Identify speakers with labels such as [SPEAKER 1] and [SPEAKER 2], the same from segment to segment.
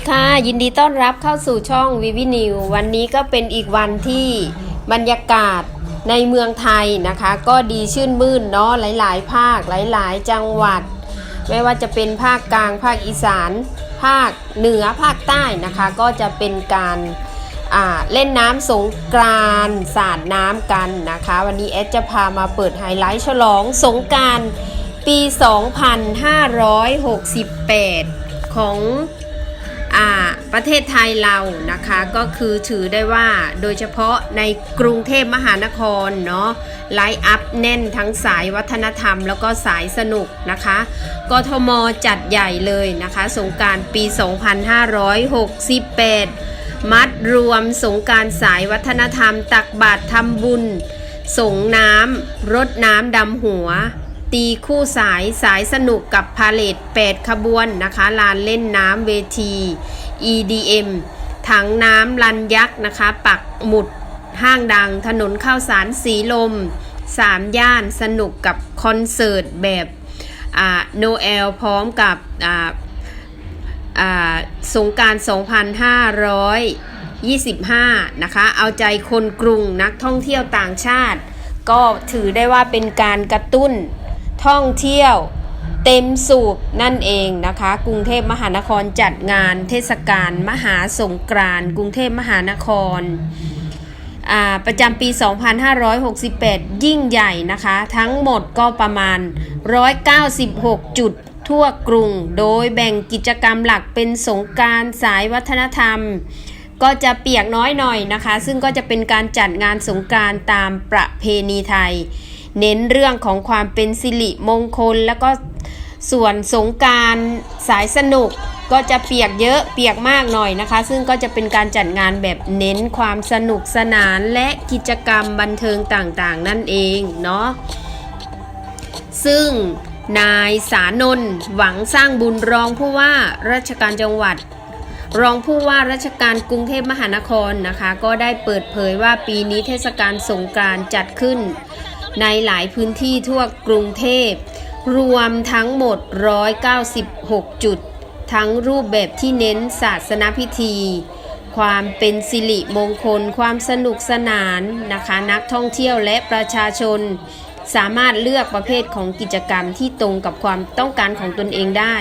[SPEAKER 1] ดีค่ะ ยินดีต้อนรับเข้าสู่ช่องวิวินิววันนี้ก็เป็นอีกวันที่บรรยากาศในเมืองไทยนะคะ ก็ดีชื่นมื่นเนาะหลาย ๆ ภาคหลาย ๆ จังหวัด ไม่ว่าจะเป็นภาคกลางภาคอีสาน ภาคเหนือภาคใต้นะคะ ก็จะเป็นการอ่าเล่นน้ำสงกรานต์สาดน้ำกันนะคะ วันนี้แอดจะพามาเปิดไฮไลท์ฉลองสงกรารปี 2568 ของอ่า ประเทศไทยเรานะคะก็คือถือได้ว่าโดยเฉพาะในกรุงเทพมหานครเนาะไลฟ์อัพแน่นทั้งสายวัฒนธรรม แล้วก็สายสนุกนะคะกทมจัดใหญ่เลยนะคะ สงการปี 2568 มัดรวมสงการสายวัฒนธรรม ตักบาตรทำบุญ สงน้ำรดน้ำดำหัว ตีคู่สายสายสนุกกับพาเลท8ขบวนนะคะลานเล่นน้ำเวที EDM ถังน้ำลันยักษ์นะคะ ปักหมุดห้างดังถนนข้าวสารสีลมสามย่านสนุกกับคอนเสิร์ตแบบโนเอลพร้อมกับอ่าอ่าสงการ 2525 นะคะ เอาใจคนกรุงนักท่องเที่ยวต่างชาติ ก็ถือได้ว่าเป็นการกระตุ้น ท่องเที่ยว เต็มสูบนั่นเองนะคะ กรุงเทพมหานครจัดงานเทศกาลมหาสงกรานต์กรุงเทพมหานครประจำปี 2568 ยิ่งใหญ่นะคะ ทั้งหมดก็ประมาณ 196 จุดทั่วกรุง โดยแบ่งกิจกรรมหลักเป็นสงการสายวัฒนธรรม ก็จะเปียกน้อยหน่อยนะคะ ซึ่งก็จะเป็นการจัดงานสงการตามประเพณีไทย เน้นเรื่องของความเป็นสิริมงคล แล้วก็ส่วนสงการสายสนุกก็จะเปียกเยอะเปียกมากหน่อยนะคะ ซึ่งก็จะเป็นการจัดงานแบบเน้นความสนุกสนานและกิจกรรมบันเทิงต่างๆ นั่นเองเนาะซึ่งนายสานนท์หวังสร้างบุญรองผู้ว่าราชการจังหวัด รองผู้ว่าราชการกรุงเทพมหานครนะคะ ก็ได้เปิดเผยว่าปีนี้เทศกาลสงกานต์จัดขึ้น ในหลายพื้นที่ทั่วกรุงเทพ รวมทั้งหมด 196 จุด ทั้งรูปแบบที่เน้นศาสนพิธี ความเป็นสิริมงคล ความสนุกสนานนะคะนักท่องเที่ยวและประชาชน สามารถเลือกประเภทของกิจกรรมที่ตรงกับความต้องการของตนเองได้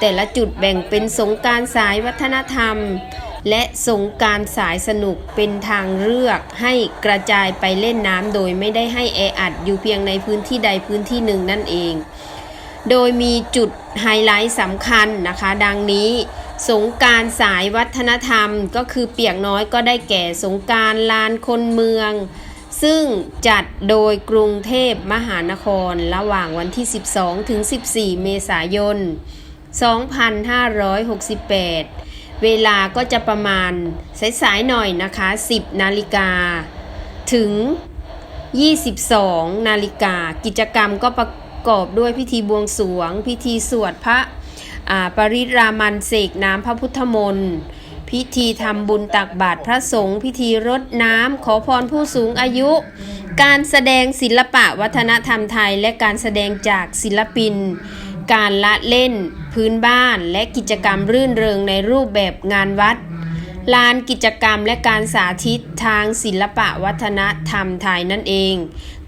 [SPEAKER 1] แต่ละจุดแบ่งเป็นสงการสายวัฒนธรรม และสงการสายสนุกเป็นทางเลือกให้กระจายไปเล่นน้ำโดยไม่ได้ให้แออัดอยู่เพียงในพื้นที่ใดพื้นที่หนึ่งนั่นเอง โดยมีจุดไฮไลท์สำคัญนะคะ ดังนี้สงการสายวัฒนธรรมก็คือเปียกน้อยก็ได้แก่สงการลานคนเมือง ซึ่งจัดโดยกรุงเทพมหานครระหว่างวันที่ 12 ถึง 14 เมษายน 2568 เวลาก็จะประมาณสายๆหน่อยนะคะ 10 นาฬิกา ถึง 22 นาฬิกา กิจกรรมก็ประกอบด้วยพิธีบวงสรวง พิธีสวดพระอ่าปริรามันเสกน้ำพระพุทธมนต์พิธีทำบุญตักบาตรพระสงฆ์พิธีรดน้ำขอพรผู้สูงอายุ การแสดงศิลปะวัฒนธรรมไทย และการแสดงจากศิลปิน การละเล่น พื้นบ้านและกิจกรรมรื่นเริงในรูปแบบงานวัด ลานกิจกรรมและการสาธิตทางศิลปะวัฒนธรรมไทยนั่นเอง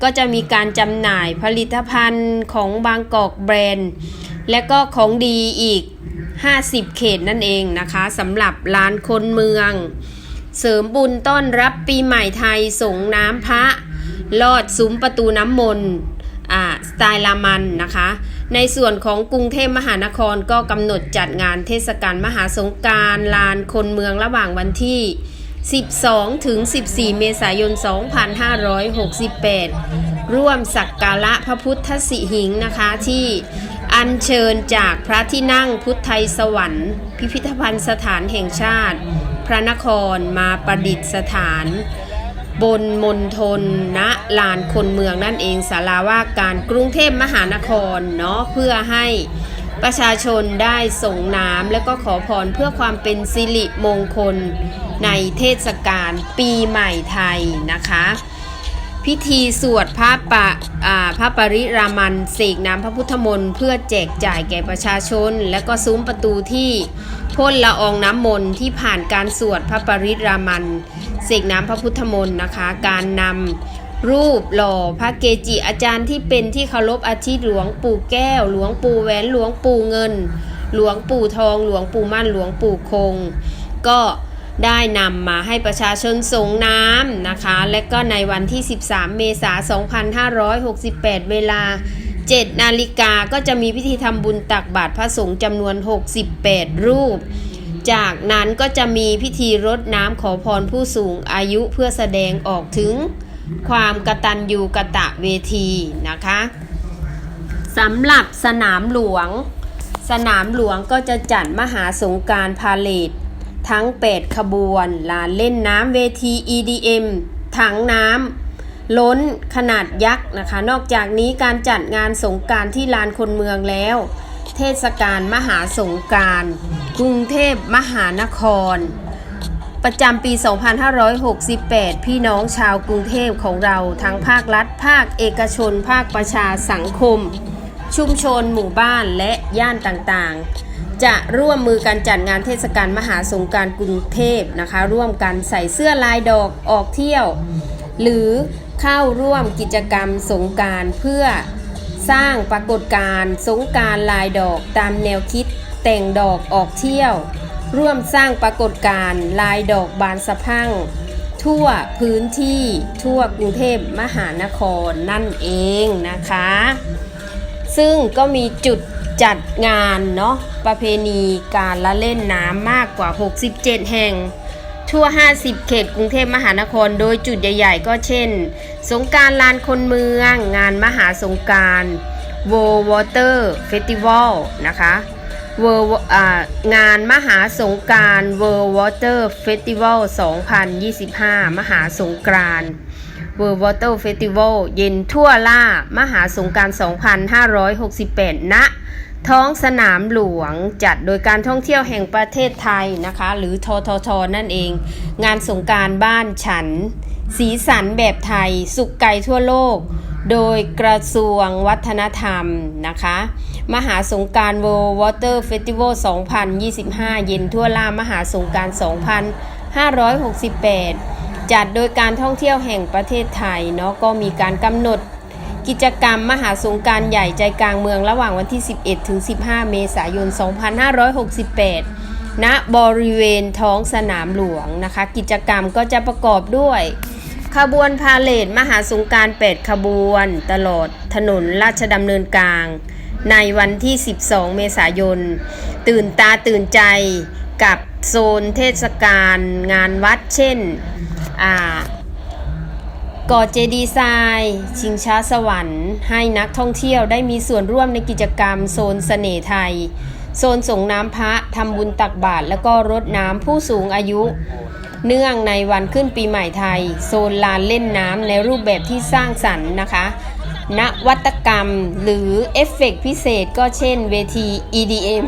[SPEAKER 1] ก็จะมีการจำหน่ายผลิตภัณฑ์ของบางกอกแบรนด์ และก็ของดีอีก 50 เขตนั่นเองนะคะสำหรับลานคนเมือง เสริมบุญต้อนรับปีใหม่ไทยสงน้ำพระลอดซุ้มประตูน้ำมนต์อ่าสไตล์ลามันนะคะ ในส่วนของกรุงเทพมหานครก็กำหนดจัดงานเทศกาลมหาสงการลานคนเมืองระหว่างวันที่ 12 ถึง 14 เมษายน 2568 ร่วมสักการะพระพุทธสิหิงนะคะที่อัญเชิญจากพระที่นั่งพุทธไทยสวรรค์ พิพิธภัณฑ์สถานแห่งชาติ พระนครมาประดิษฐาน บนมณฑลณลานคนเมืองนั่นเองสาราว่าการกรุงเทพมหานครเนาะเพื่อให้ประชาชนได้ส่งน้ำและก็ขอพรเพื่อความเป็นสิริมงคลในเทศกาลปีใหม่ไทยนะคะ พิธีสวดพระปะพระปริรามันเสกน้ำพระพุทธมนต์เพื่อแจกจ่ายแก่ประชาชน และก็ซุ้มประตูที่พ่นละอองน้ำมนต์ที่ผ่านการสวดพระปริรามันเสกน้ำพระพุทธมนต์นะคะ การนำรูปหล่อพระเกจิอาจารย์ที่เป็นที่เคารพอาทิหลวงปู่แก้ว หลวงปู่แหวนหลวงปู่เงิน หลวงปู่ทอง หลวงปู่มั่นหลวงปู่คง ก็ ได้นำมาให้ประชาชนส่งน้ำนะคะ และก็ในวันที่ 13 เมษายน 2568 เวลา 7 นาฬิกาก็จะมีพิธีทำบุญตักบาตรพระสงฆ์จำนวน 68 รูป จากนั้นก็จะมีพิธีรดน้ำขอพรผู้สูงอายุเพื่อแสดงออกถึงความกตัญญูกะตะเวทีนะคะสำหรับสนามหลวง สนามหลวงก็จะจัดมหาสงการพาเลท ทั้ง 8 ขบวนลานเล่นน้ำเวที EDM ถังน้ำล้นขนาดยักษ์นะคะ นอกจากนี้การจัดงานสงการที่ลานคนเมืองแล้ว เทศกาลมหาสงการกรุงเทพมหานคร ประจำปี 2568 พี่น้องชาวกรุงเทพของเราทั้งภาครัฐ ภาคเอกชน ภาคประชาสังคม ชุมชนหมู่บ้านและย่านต่างๆ จะร่วมมือกันจัดงานเทศกาลมหาสงการกรุงเทพนะคะ ร่วมกันใส่เสื้อลายดอกออกเที่ยว หรือเข้าร่วมกิจกรรมสงการเพื่อสร้างปรากฏการณ์สงการลายดอกตามแนวคิดแต่งดอกออกเที่ยว ร่วมสร้างปรากฏการณ์ลายดอกบานสะพั่ง ทั่วพื้นที่ทั่วกรุงเทพมหานครนั่นเองนะคะ ซึ่งก็มีจุด จัดงานเนาะประเพณีการละเล่นน้ำมากกว่า 67 แห่ง ทั่ว 50 เขตกรุงเทพมหานคร โดยจุดใหญ่ๆ ก็เช่น สงการลานคนเมือง งานมหาสงกราร World Water Festival นะคะ World อ่างานมหาสงกราร World Water Festival 2025 มหาสงกานต์ World Water Festival เย็นทั่วล่ามหาสงกราร 2568ณ ท้องสนามหลวงจัดโดยการท่องเที่ยวแห่งประเทศไทยนะคะ หรือทททนั่นเอง งานสงการบ้านฉัน สีสันแบบไทย สุขไก่ทั่วโลก โดยกระทรวงวัฒนธรรมนะคะ มหาสงการ World Water Festival 2025 เย็นทั่วล่ามหาสงการ 2568 จัดโดยการท่องเที่ยวแห่งประเทศไทยเนาะก็มีการกำหนด กิจกรรมมหาสงการใหญ่ใจกลางเมืองระหว่างวันที่ 11 ถึง 15 เมษายน 2568 ณ บริเวณท้องสนามหลวงนะคะ กิจกรรมก็จะประกอบด้วยขบวนพาเลทมหาสงกราร8ขบวน ตลอดถนนราชดำเนินกลาง ในวันที่ 12 เมษายน ตื่นตาตื่นใจกับโซนเทศกาลงานวัดเช่น อ่า ก่อเจดีย์ทรายชิงช้าสวรรค์ ให้นักท่องเที่ยวได้มีส่วนร่วมในกิจกรรมโซนเสน่ห์ไทย โซนส่งน้ำพระทำบุญตักบาตรแล้วก็รดน้ำผู้สูงอายุ เนื่องในวันขึ้นปีใหม่ไทย โซนลานเล่นน้ำในรูปแบบที่สร้างสรรค์นะคะนวัตกรรมหรือเอฟเฟกต์พิเศษก็เช่นเวที EDM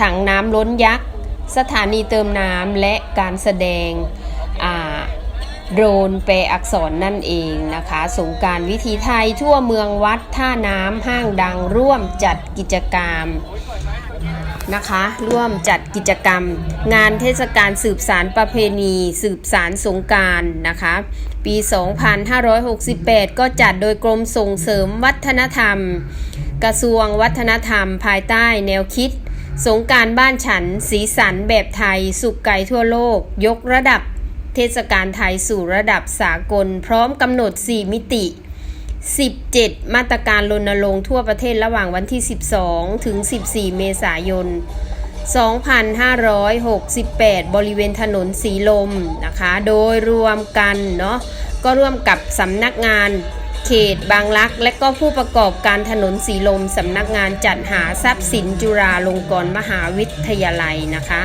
[SPEAKER 1] ถังน้ำล้นยักษ์ สถานีเติมน้ำและการแสดง โดรนแปลอักษรนั่นเองนะคะ สงการวิถีไทยทั่วเมืองวัดท่าน้ำห้างดังร่วมจัดกิจกรรมนะคะร่วมจัดกิจกรรม งานเทศกาลสืบสารประเพณี สืบสารสงการนะคะปี 2568 ก็จัดโดยกรมส่งเสริมวัฒนธรรม กระทรวงวัฒนธรรม ภายใต้แนวคิด สงการบ้านฉัน สีสันแบบไทย สุขไก่ทั่วโลก ยกระดับ เทศกาลไทยสู่ระดับสากล พร้อมกำหนด 4 มิติ 17 มาตรการรณรงค์ทั่วประเทศระหว่างวันที่ 12 ถึง 14 เมษายน 2568 บริเวณถนนสีลมนะคะ โดยรวมกันเนาะก็ร่วมกับสำนักงานเขตบางรัก และก็ผู้ประกอบการถนนสีลมสำนักงานจัดหาทรัพย์สินจุฬาลงกรณ์มหาวิทยาลัยนะคะ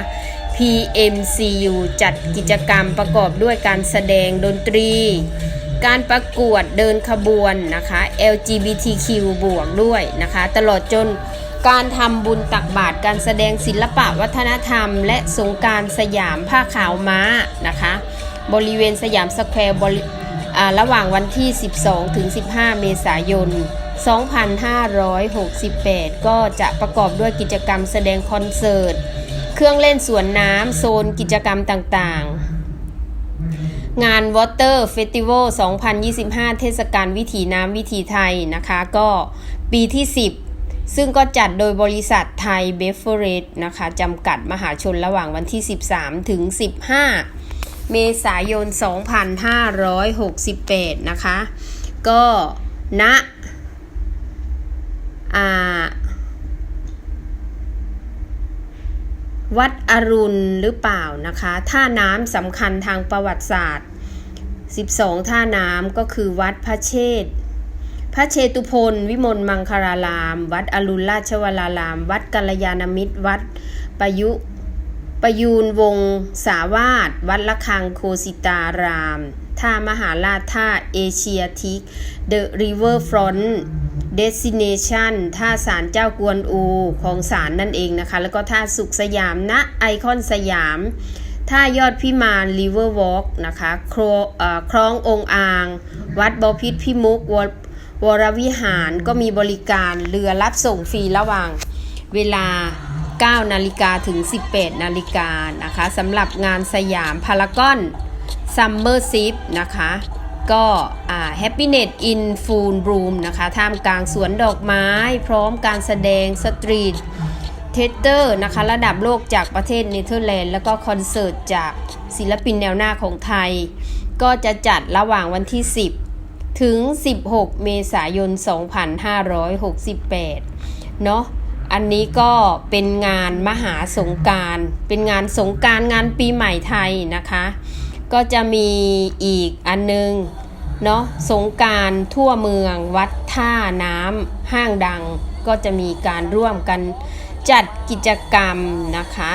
[SPEAKER 1] PMCU จัดกิจกรรมประกอบด้วยการแสดงดนตรี การประกวดเดินขบวนนะคะ LGBTQ บวกด้วยนะคะ ตลอดจนการทำบุญตักบาตรการแสดงศิลปะวัฒนธรรม และสงการสยามผ้าขาวม้านะคะ บริเวณสยามสแควร์ระหว่างวันที่ 12 ถึง 15 เมษายน 2568 ก็จะประกอบด้วยกิจกรรมแสดงคอนเสิร์ต เครื่องเล่นสวนน้ำโซนกิจกรรมต่างๆ งาน Water Festival 2025 เทศกาลวิถีน้ำวิถีไทยนะคะ ก็ปีที่ 10 ซึ่งก็จัดโดยบริษัทไทยเบฟเฟอร์เรจนะคะจำกัดมหาชนระหว่างวันที่ 13 ถึง 15 เมษายน 2568 นะคะ ก็ณอ่า วัดอรุณหรือเปล่านะคะท่าน้ำสำคัญทางประวัติศาสตร์ 12 ท่าน้ำก็คือวัดพระเชษฐ์พระเชตุพนวิมลมังคาราราม วัดอรุณราชวราราม วัดกัลยาณมิตร วัดประยุประยูนวงสาวาสวัดละคังโคสิตาราม ท่ามหาราชท่าเอเชียทิก The River Front Destination ท่าศาลเจ้ากวนอูของศาลนั่นเองนะคะ แล้วก็ท่าสุขสยามณไอคอนสยาม ท่ายอดพิมาน River Walk นะคะครอคลององอ่าง วัดบพิษพิมุกววรวิหารก็มีบริการเรือรับส่งฟรีระหว่างเวลา 9 นาฬิกาถึง 18 นาฬิกานะคะสำหรับงานสยามพารากอน ซัมเมอร์ซิฟนะคะ ก็อ่า Happiness in Full Bloom นะคะท่ามกลางสวนดอกไม้ พร้อมการแสดงสตรีทเทเตอร์นะคะระดับโลกจากประเทศเนเธอร์แลนด์ แล้วก็คอนเสิร์ตจากศิลปินแนวหน้าของไทย ก็จะจัดระหว่างวันที่ 10 ถึง 16 เมษายน 2568 เนาะอันนี้ก็เป็นงานมหาสงการ เป็นงานสงการงานปีใหม่ไทยนะคะ ก็จะมีอีกอันนึงเนาะสงการทั่วเมืองวัดท่าน้ำห้างดัง ก็จะมีการร่วมกันจัดกิจกรรมนะคะ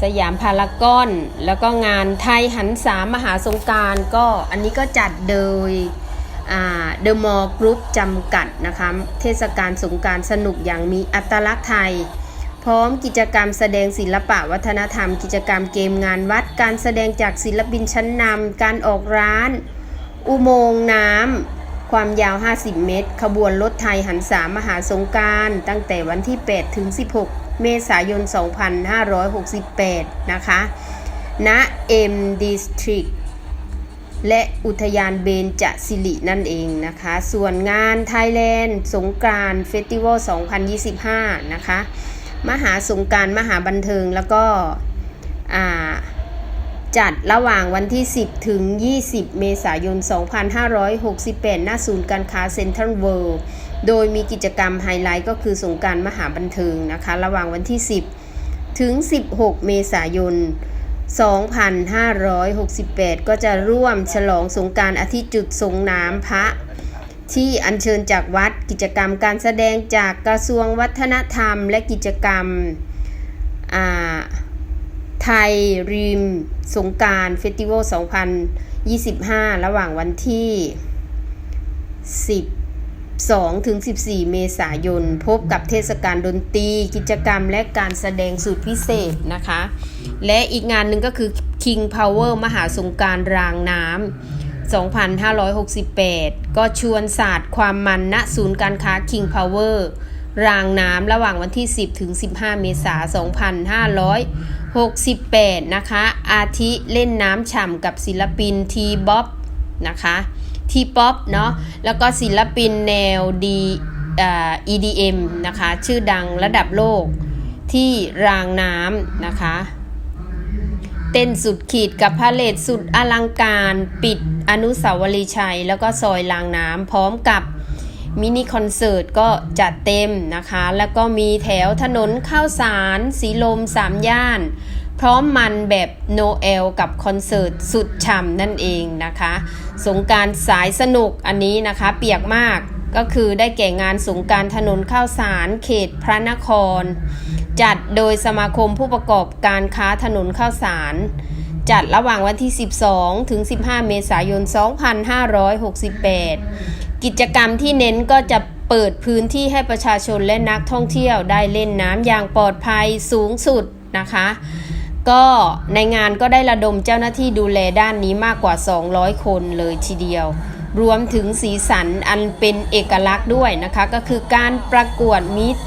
[SPEAKER 1] สยามพารากอน แล้วก็งานไทยหันสามมหาสงการก็อันนี้ก็จัดโดยเดอะมอลล์กรุ๊ปจำกัดนะคะ เทศกาลสงการสนุกอย่างมีอัตลักษณ์ไทย พร้อมกิจกรรมแสดงศิลปะวัฒนธรรม กิจกรรมเกมงานวัด การแสดงจากศิลปินชั้นนำการออกร้าน อุโมงค์น้ำความยาว 50 เมตร ขบวนรถไทยหันสามมหาสงการตั้งแต่วันที่ 8 ถึง 16 เมษายน 2568 นะคะณ M District และอุทยานเบญจสิรินั่นเองนะคะ ส่วนงาน Thailand สงกรานเฟสติวัล2025 นะคะ มหาสงการมหาบันเทิงแล้วก็จัดระหว่างวันที่ 10 ถึง 20 เมษายน 2568 หน้าศูนย์การค้าเซ็นทรัลเวิลด์โดยมีกิจกรรมไฮไลท์ก็คือสงการมหาบันเทิงนะคะ ระหว่างวันที่ 10 ถึง 16 เมษายน 2568 ก็จะร่วมฉลองสงการอาทิตย์จุดสงน้ำพระ ที่อัญเชิญจากวัดกิจกรรมการแสดงจากกระทรวงวัฒนธรรม และกิจกรรมไทยริม สงการเฟสติวัล 2025 ระหว่างวันที่ 12 ถึง 14 เมษายน พบกับเทศกาลดนตรี กิจกรรมและการแสดงสุดพิเศษนะคะ และอีกงานหนึ่งก็คือ King Power มหาสงการรางน้ำ 2568 ก็ชวนศาสตร์ความมันณศูนย์การค้า King Power รางน้ำระหว่างวันที่ 10 ถึง 15 เมษายน 2568 นะคะ อาทิเล่นน้ำฉ่ำกับศิลปินทีบ๊อบนะคะทีป๊อปเนาะ แล้วก็ศิลปินแนวดีอ่า EDM นะคะ ชื่อดังระดับโลกที่รางน้ำนะคะ เต้นสุดขีดกับพาเลทสุดอลังการปิด อนุสาวรีย์ชัย แล้วก็ซอยรางน้ำพร้อมกับมินิคอนเสิร์ตก็จัดเต็มนะคะ แล้วก็มีแถวถนนข้าวสาร สีลมสามย่าน พร้อมมันแบบโนเอลกับคอนเสิร์ตสุดฉ่ำนั่นเองนะคะ สงการสายสนุกอันนี้นะคะเปียกมากก็คือได้แก่งานสงการถนนข้าวสารเขตพระนคร จัดโดยสมาคมผู้ประกอบการค้าถนนข้าวสาร จัดระหว่างวันที่ 12 ถึง 15 เมษายน 2568 กิจกรรมที่เน้นก็จะเปิดพื้นที่ให้ประชาชนและนักท่องเที่ยวได้เล่นน้ำอย่างปลอดภัยสูงสุดนะคะ ก็ในงานก็ได้ระดมเจ้าหน้าที่ดูแลด้านนี้มากกว่า 200 คนเลยทีเดียว รวมถึงสีสันอันเป็นเอกลักษณ์ด้วยนะคะ ก็คือการประกวดมิตร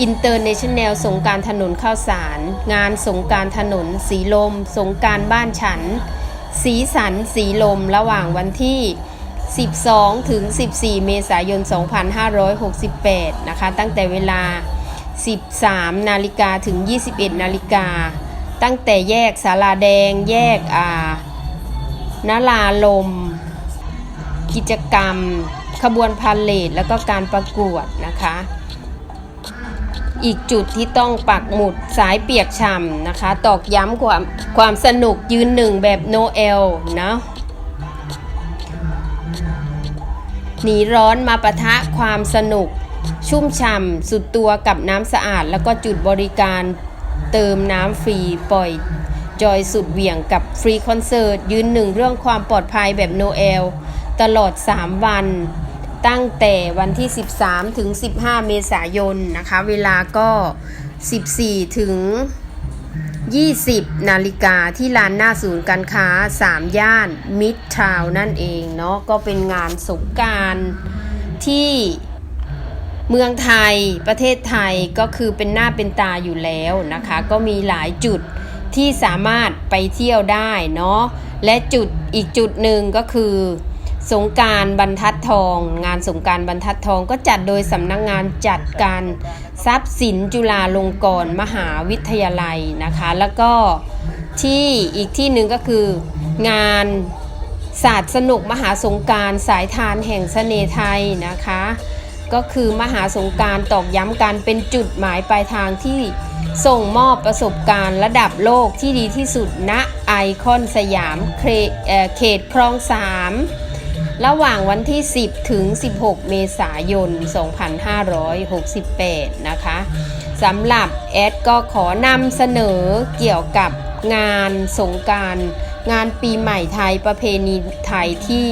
[SPEAKER 1] อินเตอร์เนชั่นแนลสงการถนนข้าวสาร งานสงการถนน สีลม สงการบ้านฉัน สีสันสีลมระหว่างวันที่ 12 ถึง 14 เมษายน 2568 นะคะ ตั้งแต่เวลา 13 นาฬิกาถึง 21 นาฬิกา ตั้งแต่แยกสาราแดง แยกอ่านาลาลม กิจกรรม ขบวนพาเลทแล้วก็การประกวดนะคะ อีกจุดที่ต้องปักหมุดสายเปียกฉ่ำนะคะ ตอกย้ำความความสนุกยืนหนึ่งแบบโนเอลนะหนีร้อนมาปะทะความสนุก ชุ่มฉ่ำสุดตัวกับน้ำสะอาด แล้วก็จุดบริการเติมน้ำฟรีปล่อยจอยสุดเหวี่ยงกับฟรีคอนเสิร์ตยืนหนึ่งเรื่องความปลอดภัยแบบโนเอลตลอด 3 วัน ตั้งแต่วันที่ 13 ถึง 15 เมษายนนะคะ เวลาก็ 14 ถึง 20 นาฬิกาที่ลานหน้าศูนย์การค้า 3 ย่านมิดทาวนั่นเองเนาะก็เป็นงานสงการที่เมืองไทยประเทศไทยก็คือเป็นหน้าเป็นตาอยู่แล้วนะคะ ก็มีหลายจุดที่สามารถไปเที่ยวได้เนาะและจุดอีกจุดหนึ่งก็คือ สงการบรรทัดทอง งานสงการบรรทัดทองก็จัดโดยสำนักงงานจัดการทรัพย์สินจุฬาลงกรณ์มหาวิทยาลัยนะคะ แล้วก็ที่อีกที่หนึ่งก็คืองานศาสตร์สนุกมหาสงการสายทานแห่งเสน่ห์ไทยนะคะ ก็คือมหาสงการตอกย้ำกันเป็นจุดหมายปลายทางที่ส่งมอบประสบการณ์ระดับโลกที่ดีที่สุดณไอคอนสยามเเเขตคลองสาม ระหว่างวันที่ 10 ถึง 16 เมษายน 2568 นะคะสำหรับแอดก็ขอนำเสนอเกี่ยวกับงานสงการงานปีใหม่ไทยประเพณีไทยที่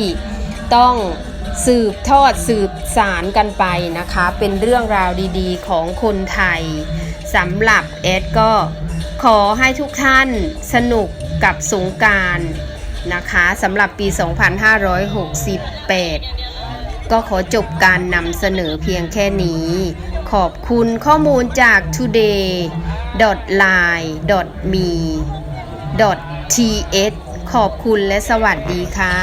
[SPEAKER 1] ต้องสืบทอดสืบสารกันไปนะคะ เป็นเรื่องราวดีๆ ของคนไทยสำหรับแอดก็ขอให้ทุกท่านสนุกกับสงการ นะคะสำหรับปี 2568 ก็ขอจบการนำเสนอเพียงแค่นี้ ขอบคุณข้อมูลจาก today.line.me.th ขอบคุณและสวัสดีค่ะ